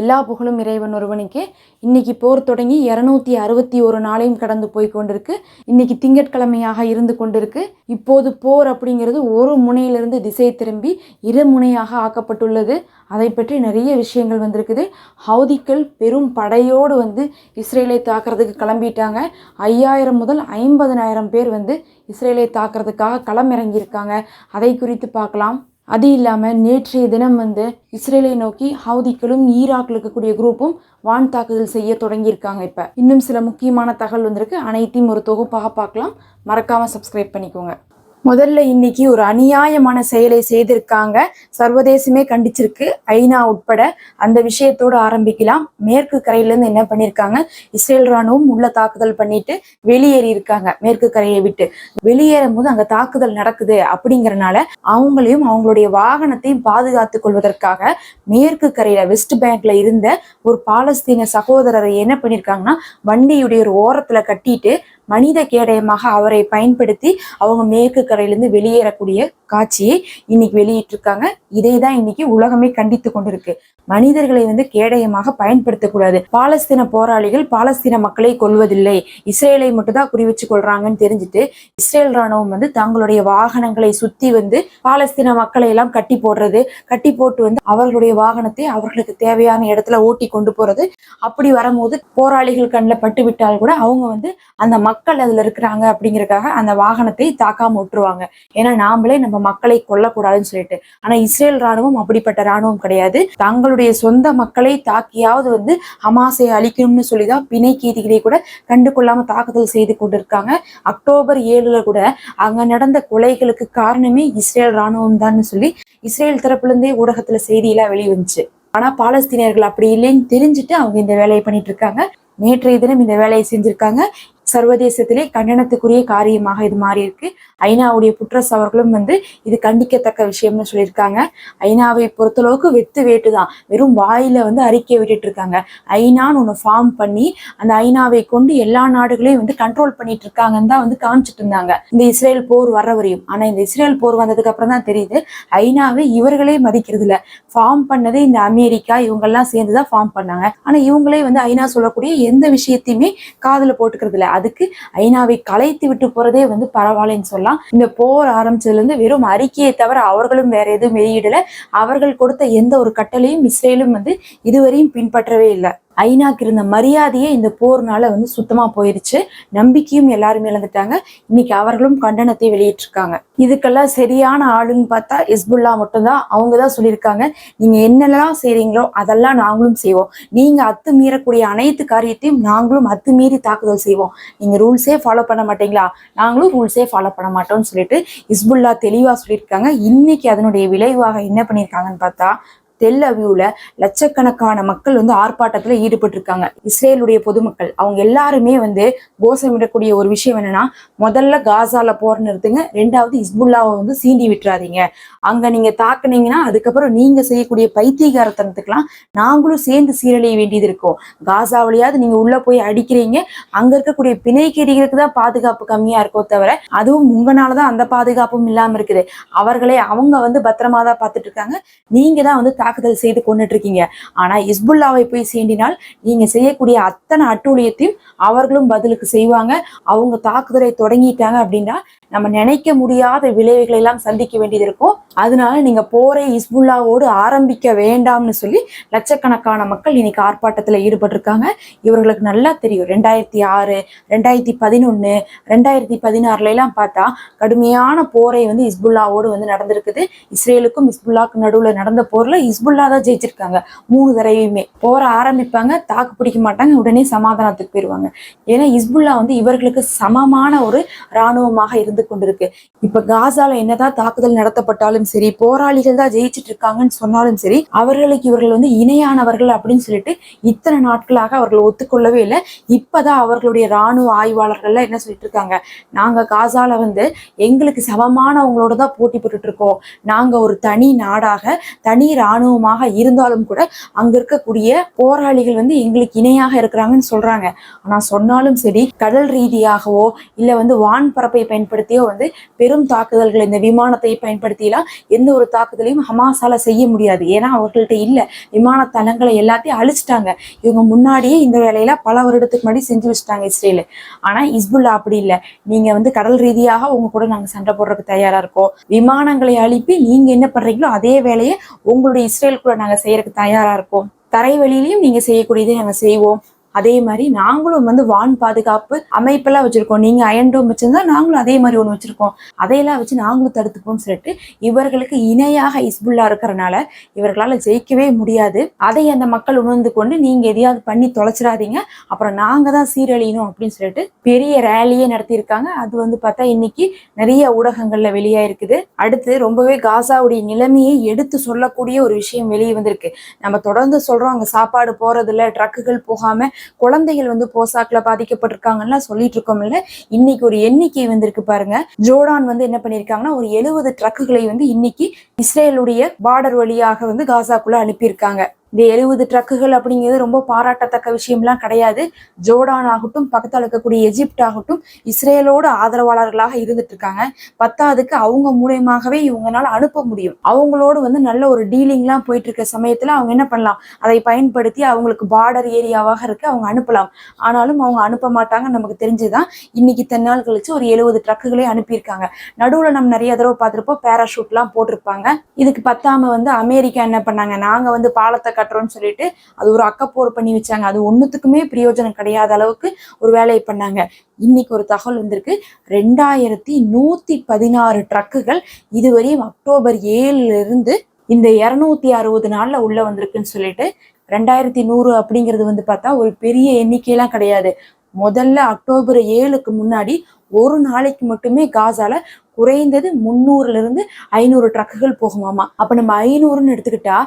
எல்லா புகழும் இறைவன் ஒருவனுக்கே. இன்னைக்கு போர் தொடங்கி இரநூத்தி அறுபத்தி ஒரு நாளையும் கடந்து போய் கொண்டிருக்கு. இன்னைக்கு திங்கட்கிழமையாக இருந்து கொண்டிருக்கு. இப்போது போர் அப்படிங்கிறது ஒரு முனையிலிருந்து திசை திரும்பி இரு முனையாக ஆக்கப்பட்டுள்ளது. அதை பற்றி நிறைய விஷயங்கள் வந்திருக்குது. ஹவுதிக்கள் பெரும் படையோடு வந்து இஸ்ரேலை தாக்குறதுக்கு கிளம்பிட்டாங்க. ஐயாயிரம் முதல் ஐம்பதனாயிரம் பேர் வந்து இஸ்ரேலை தாக்குறதுக்காக களமிறங்கியிருக்காங்க. அதை குறித்து பார்க்கலாம். அது இல்லாமல் நேற்றைய தினம் வந்து இஸ்ரேலை நோக்கி ஹவுதிக்களும் ஈராக்கில் இருக்கக்கூடிய குரூப்பும் வான் தாக்குதல் செய்ய தொடங்கியிருக்காங்க இப்போ. இன்னும் சில முக்கியமான தகவல் வந்திருக்கு. அனைத்தையும் ஒரு தொகுப்பாக பார்க்கலாம். மறக்காமல் சப்ஸ்கிரைப் பண்ணிக்கோங்க. முதல்ல இன்னைக்கு ஒரு அநியாயமான செயலை செய்திருக்காங்க. சர்வதேசமே கண்டிச்சிருக்கு. ஐநா உட்பட அந்த விஷயத்தோடு ஆரம்பிக்கலாம். மேற்கு கரையிலேருந்து என்ன பண்ணியிருக்காங்க இஸ்ரேல் ராணுவம் உள்ள தாக்குதல் பண்ணிட்டு வெளியேறி இருக்காங்க. மேற்கு கரையை விட்டு. வெளியேறும் போது அங்க தாக்குதல் நடக்குது அப்படிங்கறனால அவங்களையும் அவங்களுடைய வாகனத்தையும் பாதுகாத்துக் கொள்வதற்காக மேற்கு கரையில வெஸ்ட் பேங்க்ல இருந்த ஒரு பாலஸ்தீன சகோதரரை என்ன பண்ணியிருக்காங்கன்னா வண்டியுடைய ஒரு ஓரத்துல கட்டிட்டு மனித கேடயமாக அவரை பயன்படுத்தி அவங்க மேற்கு கரையிலிருந்து வெளியேறக்கூடிய காட்சியை இன்னைக்கு வெளியிட்டிருக்காங்க. இதை தான் இன்னைக்கு உலகமே கண்டித்து கொண்டிருக்கு. மனிதர்களை வந்து கேடயமாக பயன்படுத்தக்கூடாது. பாலஸ்தீன போராளிகள் பாலஸ்தீன மக்களை கொல்வதில்லை. இஸ்ரேலை மட்டும் தான் குறி வச்சு கொள்றாங்கன்னு தெரிஞ்சுட்டு இஸ்ரேல் ராணுவம் வந்து தங்களுடைய வாகனங்களை சுத்தி வந்து பாலஸ்தீன மக்களை எல்லாம் கட்டி போடுறது கட்டி போட்டு வந்து அவர்களுடைய வாகனத்தை அவர்களுக்கு தேவையான இடத்துல ஓட்டி கொண்டு போறது. அப்படி வரும்போது போராளிகள் கண்ணில் பட்டு விட்டால் கூட அவங்க வந்து அந்த மக்கள் அதுல இருக்கிறாங்க அப்படிங்கறக்காக அந்த வாகனத்தை தாக்காம விட்டுருவாங்க. ஏன்னா நாமளே நம்ம மக்களை கொல்லக்கூடாதுன்னு சொல்லிட்டு. ஆனா இஸ்ரேல் ராணுவம் அப்படிப்பட்ட ராணுவம் கிடையாது. தங்களுடைய சொந்த மக்களை தாக்கியாவது வந்து ஹமாஸை அழிக்கணும்னு சொல்லிதான் பிணை கைதிகளை கூட கண்டு கொள்ளாம தாக்குதல் செய்து கொண்டிருக்காங்க. அக்டோபர் ஏழுல கூட அங்க நடந்த கொலைகளுக்கு காரணமே இஸ்ரேல் ராணுவம் தான் சொல்லி இஸ்ரேல் தரப்புலேருந்தே ஊடகத்துல செய்தியெல்லாம் வெளிவந்துச்சு. ஆனா பாலஸ்தீனியர்கள் அப்படி இல்லைன்னு தெரிஞ்சுட்டு அவங்க இந்த வேலையை பண்ணிட்டு இருக்காங்க. நேற்றைய தினம் இந்த வேலையை செஞ்சிருக்காங்க. சர்வதேசத்திலே கண்டனத்துக்குரிய காரியமாக இது மாறி இருக்கு ஐநாவுடைய புட்ரஸ் அவர்களும் வந்து இது கண்டிக்கத்தக்க விஷயம்னு சொல்லியிருக்காங்க. ஐநாவை பொறுத்தளவுக்கு வெத்து வேட்டு தான். வெறும் வாயில வந்து அறிக்கை விட்டுட்டு இருக்காங்க ஐநான்னு ஒன்று ஃபார்ம் பண்ணி அந்த ஐநாவை கொண்டு எல்லா நாடுகளையும் வந்து கண்ட்ரோல் பண்ணிட்டு இருக்காங்கன்னு தான் வந்து காமிச்சிட்டு இருந்தாங்க இந்த இஸ்ரேல் போர் வர வரையும். ஆனா இந்த இஸ்ரேல் போர் வந்ததுக்கு அப்புறம் தான் தெரியுது ஐநாவை இவர்களே மதிக்கிறது இல்ல ஃபார்ம் பண்ணதே இந்த அமெரிக்கா இவங்கெல்லாம் சேர்ந்து தான் ஃபார்ம் பண்ணாங்க. ஆனா இவங்களே வந்து ஐநா சொல்லக்கூடிய எந்த விஷயத்தையுமே காதல போட்டுக்கிறது இல்ல அதுக்கு ஐநாவை கலைத்து விட்டு போறதே வந்து பரவாயில்லைன்னு சொல்லலாம். இந்த போர் ஆரம்பிச்சதுல இருந்து வெறும் அறிக்கையை தவிர அவர்களும் வேற எதுவும் வெளியிடல. அவர்கள் கொடுத்த எந்த ஒரு கட்டளையும் இஸ்ரேலும் வந்து இதுவரையும் பின்பற்றவே இல்லை. ஐநாக்கு இருந்த மரியாதையே இந்த போர்னால வந்து சுத்தமா போயிருச்சு. நம்பிக்கையும் எல்லாரும் இழந்துட்டாங்க. இன்னைக்கு அவர்களும் கண்டனத்தை வெளியிட்டிருக்காங்க. இதுக்கெல்லாம் சரியான ஆளுன்னு பார்த்தா இஸ்புல்லா மட்டும்தான். அவங்க தான் சொல்லியிருக்காங்க. நீங்க என்னெல்லாம் செய்றீங்களோ அதெல்லாம் நாங்களும் செய்வோம். நீங்க அத்துமீறக்கூடிய அனைத்து காரியத்தையும் நாங்களும் அத்துமீறி தாக்குதல் செய்வோம். நீங்க ரூல்ஸே ஃபாலோ பண்ண மாட்டீங்களா? நாங்களும் ரூல்ஸே ஃபாலோ பண்ண மாட்டோம்னு சொல்லிட்டு இஸ்புல்லா தெளிவா சொல்லியிருக்காங்க. இன்னைக்கு அதனுடைய விளைவாக என்ன பண்ணியிருக்காங்கன்னு பார்த்தா தெல் அவியூல லட்சக்கணக்கான மக்கள் வந்து ஆர்ப்பாட்டத்துல ஈடுபட்டிருக்காங்க. இஸ்ரேலுடைய பொதுமக்கள் அவங்க எல்லாருமே வந்து கோஷமிடக்கூடிய ஒரு விஷயம் என்னன்னா முதல்ல காசால போர் நிறுத்துங்க ரெண்டாவது இஸ்புல்லாவை வந்து சீண்டி விட்டுறாதீங்க. அங்க நீங்க தாக்குனீங்கன்னா அதுக்கப்புறம் நீங்க செய்யக்கூடிய பைத்தியகாரத்தனத்துக்கெல்லாம் நாங்களும் சேர்ந்து சீரழிய வேண்டியது இருக்கும். காசா வழியாவது நீங்க உள்ள போய் அடிக்கிறீங்க அங்க இருக்கக்கூடிய பிணைக்கேடிகளுக்கு தான் பாதுகாப்பு கம்மியா இருக்கோ தவிர அதுவும் உங்களாலதான் அந்த பாதுகாப்பும் இல்லாம இருக்குது. அவர்களே அவங்க வந்து பத்திரமா தான் பார்த்துட்டு இருக்காங்க. நீங்க தான் வந்து தாக்குதல் செய்து கொண்டுட்டு இருக்கீங்க ஆனா இஸ்புல்லாவை போய் சீண்டினால் நீங்க செய்யக்கூடிய அத்தனை அட்டூழியத்தையும் அவர்களும் பதிலுக்கு செய்வாங்க. அவங்க தாக்குதலை தொடங்கிட்டாங்க அப்படின்னா நம்ம நினைக்க முடியாத விளைவுகளை எல்லாம் சந்திக்க வேண்டியது இருக்கும். அதனால நீங்க போரை இஸ்புல்லாவோடு ஆரம்பிக்க வேண்டாம்னு சொல்லி லட்சக்கணக்கான மக்கள் இன்னைக்கு ஆர்ப்பாட்டத்துல ஈடுபட்டிருக்காங்க. இவர்களுக்கு நல்லா தெரியும். ரெண்டாயிரத்தி ஆறு ரெண்டாயிரத்தி பதினொன்னு ரெண்டாயிரத்தி பதினாறுல எல்லாம் பார்த்தா கடுமையான போரை வந்து இஸ்புல்லாவோடு வந்து நடந்திருக்குது. இஸ்ரேலுக்கும் இஸ்புல்லாவுக்கும் நடுவுல நடந்த போர்ல இஸ்புல்லா தான் ஜெயிச்சிருக்காங்க. மூணு தடவையுமே. போரை ஆரம்பிப்பாங்க தாக்கு பிடிக்க மாட்டாங்க உடனே சமாதானத்துக்கு போயிருவாங்க. ஏன்னா இஸ்புல்லா வந்து இவர்களுக்கு சமமான ஒரு இராணுவமாக இருந்து நடந்து கொண்டிருக்கு. இப்ப காசால என்னதான் தாக்குதல் நடத்தப்பட்டாலும் சரி போராளிகள் தான் ஜெயிச்சிட்டு இருக்காங்கன்னு சொன்னாலும் சரி அவர்களுக்கு இவர்கள் வந்து இணையானவர்கள் அப்படின்னு சொல்லிட்டு இத்தனை நாட்களாக அவர்கள் ஒத்துக்கொள்ளவே இல்லை. இப்பதான் அவர்களுடைய இராணுவ ஆய்வாளர்கள்லாம் என்ன சொல்லிட்டு இருக்காங்க? நாங்க காசால வந்து எங்களுக்கு சமமானவங்களோட தான் போட்டி போட்டுட்டு இருக்கோம். நாங்க ஒரு தனி நாடாக தனி இராணுவமாக இருந்தாலும் கூட அங்க இருக்கக்கூடிய போராளிகள் வந்து எங்களுக்கு இணையாக இருக்கிறாங்கன்னு சொல்றாங்க. ஆனா சொன்னாலும் சரி கடல் ரீதியாகவோ இல்ல வந்து வான் பரப்பை பயன்படுத்தி இடத்தையோ வந்து பெரும் தாக்குதல்கள் இந்த விமானத்தை பயன்படுத்தியெல்லாம் எந்த ஒரு தாக்குதலையும் ஹமாஸால செய்ய முடியாது. ஏன்னா அவர்கள்ட்ட இல்ல. விமான தளங்களை எல்லாத்தையும் அழிச்சிட்டாங்க. இவங்க முன்னாடியே இந்த வேலையில பல வருடத்துக்கு முன்னாடி செஞ்சு வச்சுட்டாங்க இஸ்ரேல். ஆனா இஸ்புல்லா அப்படி இல்லை. நீங்க வந்து கடல் ரீதியாக உங்க கூட நாங்க சண்டை போடுறதுக்கு தயாரா இருக்கோம். விமானங்களை அழிப்பி நீங்க என்ன பண்றீங்களோ அதே வேலையை உங்களுடைய இஸ்ரேல் கூட நாங்க செய்யறதுக்கு தயாரா இருக்கோம். தரைவழியிலையும் நீங்க செய்யக்கூடியதை நாங்க செய்வோம். அதே மாதிரி நாங்களும் வந்து வான் பாதுகாப்பு அமைப்பெல்லாம் வச்சிருக்கோம். நீங்க அயன்டோம் வச்சிருந்தா நாங்களும் அதே மாதிரி ஒன்று வச்சிருக்கோம். அதையெல்லாம் வச்சு நாங்களும் தடுத்துப்போம்னு சொல்லிட்டு இவர்களுக்கு இணையாக இஸ்புல்லா இருக்கிறனால இவர்களால ஜெயிக்கவே முடியாது. அதை அந்த மக்கள் உணர்ந்து கொண்டு நீங்க எதையாவது பண்ணி தொலைச்சிடாதீங்க. அப்புறம் நாங்க தான் சீரழியணும் அப்படின்னு சொல்லிட்டு பெரிய ரேலியே நடத்தியிருக்காங்க. அது வந்து பார்த்தா இன்னைக்கு நிறைய ஊடகங்கள்ல வெளியாயிருக்குது. அடுத்து ரொம்பவே காசாவுடைய நிலைமையை எடுத்து சொல்லக்கூடிய ஒரு விஷயம் வெளியே வந்திருக்கு. நம்ம தொடர்ந்து சொல்றோம் அங்க சாப்பாடு போறதில்ல ட்ரக்குகள் போகாம குழந்தைகள் வந்து போசாக்ல பாதிக்கப்பட்டிருக்காங்கன்னா சொல்லிட்டு இருக்கோம்ல இன்னைக்கு ஒரு எண்ணிக்கை வந்திருக்கு பாருங்க. ஜோர்டான் வந்து என்ன பண்ணிருக்காங்கன்னா ஒரு எழுபது ட்ரக்குகளை வந்து இன்னைக்கு இஸ்ரேலுடைய பார்டர் வழியாக வந்து காசாக்குள்ள அனுப்பியிருக்காங்க. இந்த எழுபது ட்ரக்குகள் அப்படிங்கிறது ரொம்ப பாராட்டத்தக்க விஷயம்லாம் கிடையாது. ஜோர்டான் ஆகட்டும் பக்கத்தில் இருக்கக்கூடிய எஜிப்ட் ஆகட்டும் இஸ்ரேலோட ஆதரவாளர்களாக இருந்துட்டு இருக்காங்க. பத்தாவதுக்கு அவங்க மூலியமாகவே இவங்களால அனுப்ப முடியும். அவங்களோடு வந்து நல்ல ஒரு டீலிங்லாம் போயிட்டு இருக்க சமயத்துல அவங்க என்ன பண்ணலாம்? அதை பயன்படுத்தி அவங்களுக்கு பார்டர் ஏரியாவாக இருக்கு அவங்க அனுப்பலாம். ஆனாலும் அவங்க அனுப்ப மாட்டாங்க நமக்கு தெரிஞ்சுதான் இன்னைக்கு தென்னாள் கழிச்சு ஒரு எழுபது ட்ரக்குகளே அனுப்பியிருக்காங்க. நடுவில் நம்ம நிறைய தடவை பார்த்துருப்போம் பேராஷூட்லாம் போட்டிருப்பாங்க. இதுக்கு பத்தாம வந்து அமெரிக்கா என்ன பண்ணாங்க? நாங்கள் வந்து பாலத்தை கட்டுறோம்னு சொல்லிட்டு அது ஒரு அக்கப்போர் பண்ணி வச்சாங்க. அது ஒன்றுத்துக்குமே பிரயோஜனம் கிடையாத அளவுக்கு ஒரு வேலையை பண்ணாங்க. இன்னைக்கு ஒரு தகவல் வந்திருக்கு. ரெண்டாயிரத்தி நூத்தி பதினாறு ட்ரக்குகள் இதுவரையும் அக்டோபர் ஏழுல இருந்து இந்த இருநூத்தி அறுபது நாள்ல உள்ள வந்திருக்குன்னு சொல்லிட்டு ரெண்டாயிரத்தி நூறு அப்படிங்கிறது வந்து பார்த்தா ஒரு பெரிய எண்ணிக்கையெல்லாம் கிடையாது. முதல்ல அக்டோபர் ஏழுக்கு முன்னாடி ஒரு நாளைக்கு மட்டுமே காசால குறைந்தது முந்நூறுல இருந்து ஐநூறு ட்ரக்குகள் போகுமாமா அப்ப நம்ம ஐநூறுன்னு எடுத்துக்கிட்டா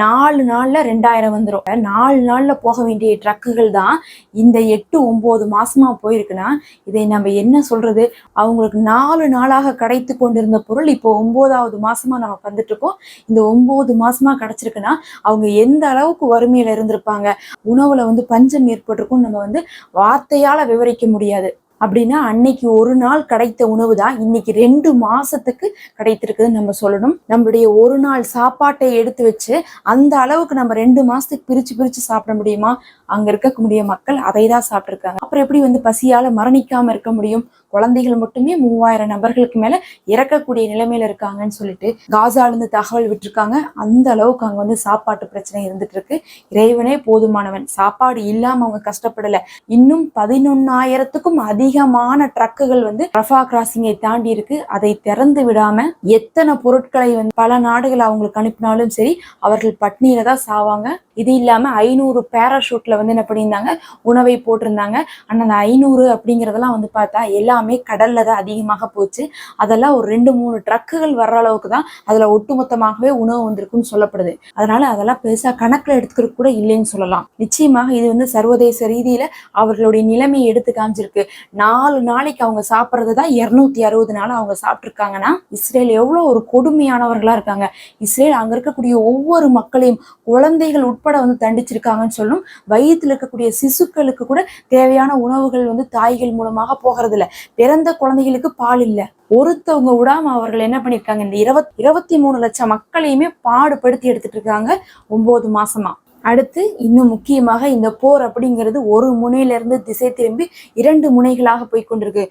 நாலு நாள்ல ரெண்டாயிரம் வந்துடும் நாலு நாள்ல போக வேண்டிய ட்ரக்குகள் தான் இந்த எட்டு ஒன்பது மாசமா போயிருக்குன்னா இதை நம்ம என்ன சொல்றது? அவங்களுக்கு நாலு நாளாக கிடைத்து கொண்டிருந்த பொருள் இப்போ ஒன்பதாவது மாசமா நம்ம வந்துட்டு இருக்கோம் இந்த ஒன்பது மாசமா கிடைச்சிருக்குன்னா அவங்க எந்த அளவுக்கு வறுமையில இருந்திருப்பாங்க? உணவுல வந்து பஞ்சம் ஏற்பட்டிருக்கும் நம்ம வந்து வார்த்தையால விவரிக்க முடியாது. அப்படின்னா அன்னைக்கு ஒரு நாள் கிடைத்த உணவு தான் இன்னைக்கு ரெண்டு மாசத்துக்கு கிடைத்திருக்குதுன்னு நம்ம சொல்லணும். நம்மளுடைய ஒரு நாள் சாப்பாட்டை எடுத்து வச்சு அந்த அளவுக்கு நம்ம ரெண்டு மாசத்துக்கு பிரிச்சு பிரிச்சு சாப்பிட முடியுமா? அங்க இருக்கக்கூடிய மக்கள் அதை தான் சாப்பிட்டிருக்காங்க. அப்புறம் எப்படி வந்து பசியால மரணிக்காம இருக்க முடியும்? குழந்தைகள் மட்டுமே மூவாயிரம் நபர்களுக்கு மேல இறக்கக்கூடிய நிலைமையில இருக்காங்கன்னு சொல்லிட்டு காசால இருந்து தகவல் விட்டுருக்காங்க. அந்த அளவுக்கு அங்க வந்து சாப்பாட்டு பிரச்சனை இருந்துட்டு இருக்கு. இறைவனே போதுமானவன். சாப்பாடு இல்லாம அவங்க கஷ்டப்படல. இன்னும் பதினொன்னாயிரத்துக்கும் அதிகமான ட்ரக்குகள் வந்து ரஃபா கிராசிங்கை தாண்டி இருக்கு. அதை திறந்து விடாம எத்தனை பொருட்களை வந்து பல நாடுகள் அவங்களுக்கு அனுப்பினாலும் சரி அவர்கள் பட்னியில தான் சாவாங்க. இது இல்லாம ஐநூறு பேராஷூட்ல வந்து என்ன பண்ணியிருந்தாங்க? உணவை போட்டிருந்தாங்க. ஆனா அந்த ஐநூறு அப்படிங்கறதெல்லாம் வந்து பார்த்தா எல்லாமே கடல்ல தான் அதிகமாக போச்சு. அதெல்லாம் ஒரு ரெண்டு மூணு ட்ரக்குகள் வர்ற அளவுக்கு தான் அதுல ஒட்டுமொத்தமாகவே உணவு வந்திருக்குன்னு சொல்லப்படுது. அதனால அதெல்லாம் பெருசா கணக்குல எடுத்துக்கிறது கூட இல்லைன்னு சொல்லலாம். நிச்சயமாக இது வந்து சர்வதேச ரீதியில அவர்களுடைய நிலைமையை எடுத்து காமிச்சிருக்கு. நாலு நாளைக்கு அவங்க சாப்பிட்றது தான் இருநூத்தி அறுபது நாள் அவங்க சாப்பிட்ருக்காங்கன்னா இஸ்ரேல் எவ்வளோ ஒரு கொடுமையானவர்களா இருக்காங்க. இஸ்ரேல் அங்க இருக்கக்கூடிய ஒவ்வொரு மக்களையும் குழந்தைகள் உட்பட வந்து தண்டிச்சிருக்காங்கன்னு சொல்லும் வயிற்றுல இருக்கக்கூடிய சிசுக்களுக்கு கூட தேவையான உணவுகள் வந்து தாய்கள் மூலமாக போகிறது பிறந்த குழந்தைகளுக்கு பால் இல்ல. ஒருத்தவங்க விடாம அவர்கள் என்ன பண்ணிருக்காங்க? இந்த இருபத் இருபத்தி மூணு லட்சம் மக்களையுமே பாடுபடுத்தி எடுத்துட்டு இருக்காங்க. ஒன்பது மாசமா. அடுத்து இன்னும் முக்கியமாக இந்த போர் அப்படிங்கிறது ஒரு முனையில இருந்து திசை திரும்பி இரண்டு முனைகளாக போய் கொண்டிருக்கு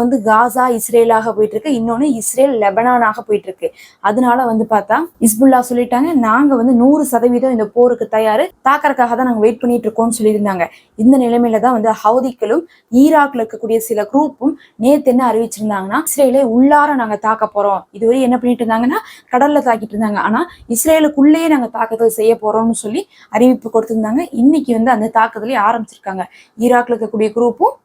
வந்து காசா இஸ்ரேலாக போயிட்டு இருக்கு இன்னொன்னு இஸ்ரேல் லெபனானாக போயிட்டு இருக்கு அதனால வந்து பார்த்தா இஸ்புல்லா சொல்லிட்டாங்க நாங்கள் வந்து நூறு சதவீதம் இந்த போருக்கு தயார். தாக்கறதுக்காக தான் நாங்கள் வெயிட் பண்ணிட்டு இருக்கோம்னு சொல்லியிருந்தாங்க. இந்த நிலைமையில தான் வந்து ஹவுதிக்களும் ஈராக்ல இருக்கக்கூடிய சில குரூப்பும் நேத்து என்ன அறிவிச்சிருந்தாங்கன்னா இஸ்ரேலை உள்ளார நாங்க தாக்க போறோம். இதுவரை என்ன பண்ணிட்டு இருந்தாங்கன்னா கடல்ல தாக்கிட்டு இருந்தாங்க. ஆனா இஸ்ரேலுக்குள்ளேயே நாங்க தாக்குதல் செய்ய போறோம்னு சொல்லி அறிவிப்பு கொடுத்திருந்தாங்க. இன்னைக்கு வந்து அந்த தாக்குதலை ஆரம்பிச்சிருக்காங்க. ஈராக்ல இருக்கக்கூடிய குரூப்பும்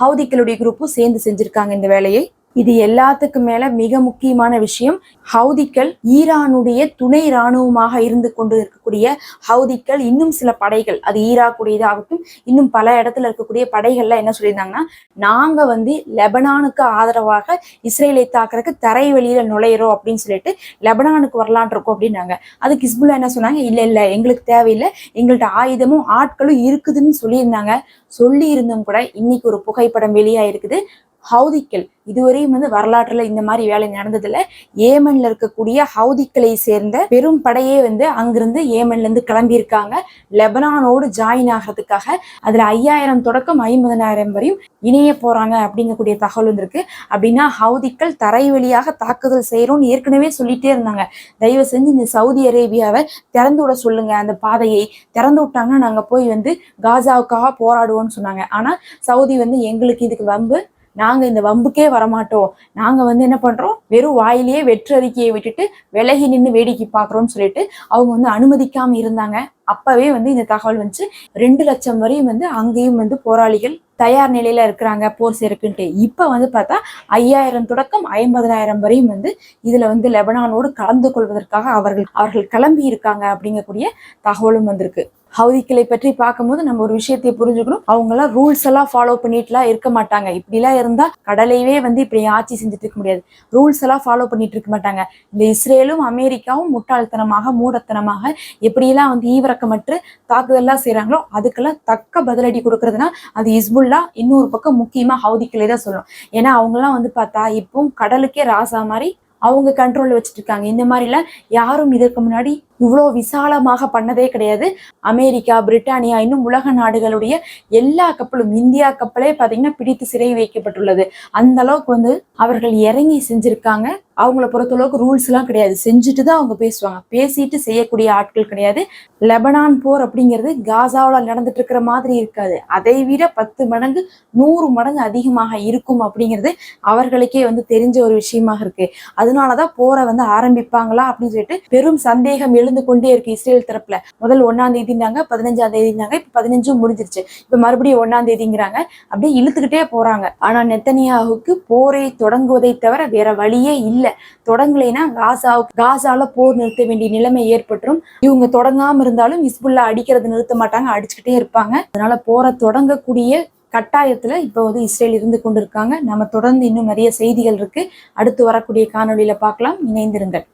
ஹவுதிக்களுடைய குரூப்பும் சேர்ந்து செஞ்சிருக்காங்க இந்த வேலையை. இது எல்லாத்துக்கும் மேல மிக முக்கியமான விஷயம். ஹவுதிக்கள் ஈரானுடைய துணை இராணுவமாக இருந்து கொண்டு இருக்கக்கூடிய ஹவுதிக்கள் இன்னும் சில படைகள். அது ஈராக்குடையதாகட்டும் இன்னும் பல இடத்துல இருக்கக்கூடிய படைகள்ல என்ன சொல்லியிருந்தாங்கன்னா நாங்க வந்து லெபனானுக்கு ஆதரவாக இஸ்ரேலை தாக்குறதுக்கு தரை வெளியில நுழையிறோம் அப்படின்னு சொல்லிட்டு லெபனானுக்கு வரலான் இருக்கோம் அப்படின்னாங்க. அதுக்கு ஹிஸ்புல்லா என்ன சொன்னாங்க? இல்ல இல்ல எங்களுக்கு தேவையில்லை. எங்கள்கிட்ட ஆயுதமும் ஆட்களும் இருக்குதுன்னு சொல்லியிருந்தாங்க. சொல்லி இருந்தும் கூட இன்னைக்கு ஒரு புகைப்படம் வெளியாயிருக்குது. ஹவுதிக்கள். இதுவரையும் வந்து வரலாற்றுல இந்த மாதிரி வேலை நடந்ததில்ல. ஏமன்ல இருக்கக்கூடிய ஹவுதிக்களை சேர்ந்த பெரும் படையே வந்து அங்கிருந்து ஏமன்ல இருந்து கிளம்பியிருக்காங்க. லெபனானோடு ஜாயின் ஆகிறதுக்காக அதுல ஐயாயிரம் தொடக்கம் ஐம்பதனாயிரம் வரையும் இணைய போறாங்க அப்படிங்கக்கூடிய தகவல் வந்திருக்கு. அப்படின்னா ஹவுதிக்கள் தரை வழியாக தாக்குதல் செய்யறோம்னு ஏற்கனவே சொல்லிட்டே இருந்தாங்க. தயவு செஞ்சு இந்த சவுதி அரேபியாவை திறந்து விட சொல்லுங்க. அந்த பாதையை திறந்து விட்டாங்கன்னா நாங்க போய் வந்து காசாவுக்காக போராடுவோம்னு சொன்னாங்க. ஆனா சவுதி வந்து எங்களுக்கு இதுக்கு வம்பு. நாங்கள் இந்த வம்புக்கே வரமாட்டோம். நாங்கள் வந்து என்ன பண்ணுறோம் வெறும் வாயிலேயே வெற்றறிக்கையை விட்டுட்டு விலகி நின்று வேடிக்கை பார்க்குறோம்னு சொல்லிட்டு அவங்க வந்து அனுமதிக்காமல் இருந்தாங்க. அப்பவே வந்து இந்த தகவல் வந்துச்சு. ரெண்டு லட்சம் வரையும் வந்து அங்கேயும் வந்து போராளிகள் தயார் நிலையில இருக்கிறாங்க. போர் சேருக்குன்ட்டு. இப்போ வந்து பார்த்தா ஐயாயிரம் தொடக்கம் ஐம்பதனாயிரம் வரையும் வந்து இதுல வந்து லெபனானோடு கலந்து கொள்வதற்காக அவர்கள் அவர்கள் கிளம்பி இருக்காங்க அப்படிங்கக்கூடிய தகவலும் வந்திருக்கு. ஹவுதிக்களை பற்றி பார்க்கும்போது நம்ம ஒரு விஷயத்தை புரிஞ்சுக்கணும். அவங்களாம் ரூல்ஸ் எல்லாம் ஃபாலோ பண்ணிட்டுலாம் இருக்க மாட்டாங்க. இப்படிலாம் இருந்தா கடலையவே வந்து இப்படி ஆட்சி செஞ்சுட்டு இருக்க முடியாது. ரூல்ஸ் எல்லாம் ஃபாலோ பண்ணிட்டு இருக்க மாட்டாங்க. இந்த இஸ்ரேலும் அமெரிக்காவும் முட்டாள்தனமாக மூடத்தனமாக எப்படியெல்லாம் வந்து ஈவிரக்கமற்று தாக்குதல்லாம் செய்கிறாங்களோ அதுக்கெல்லாம் தக்க பதிலடி கொடுக்கறதுனா அது இஸ்புல்லா இன்னொரு பக்கம் முக்கியமா ஹவுதிக்களே தான் சொல்லணும். ஏன்னா அவங்கெல்லாம் வந்து பார்த்தா இப்போ கடலுக்கே ராசா மாதிரி அவங்க கண்ட்ரோலில் வச்சுட்டு இருக்காங்க. இந்த மாதிரிலாம் யாரும் இதற்கு முன்னாடி இவ்வளோ விசாலமாக பண்ணதே கிடையாது. அமெரிக்கா பிரிட்டானியா இன்னும் உலக நாடுகளுடைய எல்லா கப்பலும் இந்தியா கப்பலே பார்த்தீங்கன்னா பிடித்து சிறை வைக்கப்பட்டுள்ளது. அந்த அளவுக்கு வந்து அவர்கள் இறங்கி செஞ்சிருக்காங்க. அவங்கள பொறுத்தளவுக்கு ரூல்ஸ் எல்லாம் கிடையாது. செஞ்சுட்டு தான் அவங்க பேசுவாங்க. பேசிட்டு செய்யக்கூடிய ஆட்கள் கிடையாது. லெபனான் போர் அப்படிங்கிறது காசாவில் நடந்துட்டு இருக்கிற மாதிரி இருக்காது. அதை விட பத்து மடங்கு நூறு மடங்கு அதிகமாக இருக்கும் அப்படிங்கிறது அவர்களுக்கே வந்து தெரிஞ்ச ஒரு விஷயமாக இருக்கு. அதனாலதான் போரை வந்து ஆரம்பிப்பாங்களா அப்படின்னு சொல்லிட்டு பெரும் சந்தேகம் இருந்து கொண்டே இருக்கு இஸ்ரேல் தரப்புல. முதல் ஒன்னாம் தேதினாங்க பதினஞ்சாம் தேதினாங்க இப்ப பதினஞ்சும் முடிஞ்சிருச்சு. இப்ப மறுபடியும் ஒன்னாம் தேதிங்கிறாங்க. அப்படியே இழுத்துக்கிட்டே போறாங்க. ஆனா நெத்தனியாவுக்கு போரை தொடங்குவதை தவிர வேற வழியே இல்லை. தொடங்கலைன்னா காசாவுக்கு காசால போர் நிறுத்த வேண்டிய நிலைமை ஏற்பட்டுரும். இவங்க தொடங்காம இருந்தாலும் இஸ்புல்லா அடிக்கிறது நிறுத்த மாட்டாங்க அடிச்சுக்கிட்டே இருப்பாங்க. அதனால போரை தொடங்கக்கூடிய கட்டாயத்துல இப்போ வந்து இஸ்ரேல் இருந்து கொண்டிருக்காங்க. நம்ம தொடர்ந்து இன்னும் நிறைய செய்திகள் இருக்கு. அடுத்து வரக்கூடிய காணொளியில பார்க்கலாம். இணைந்திருங்கள்.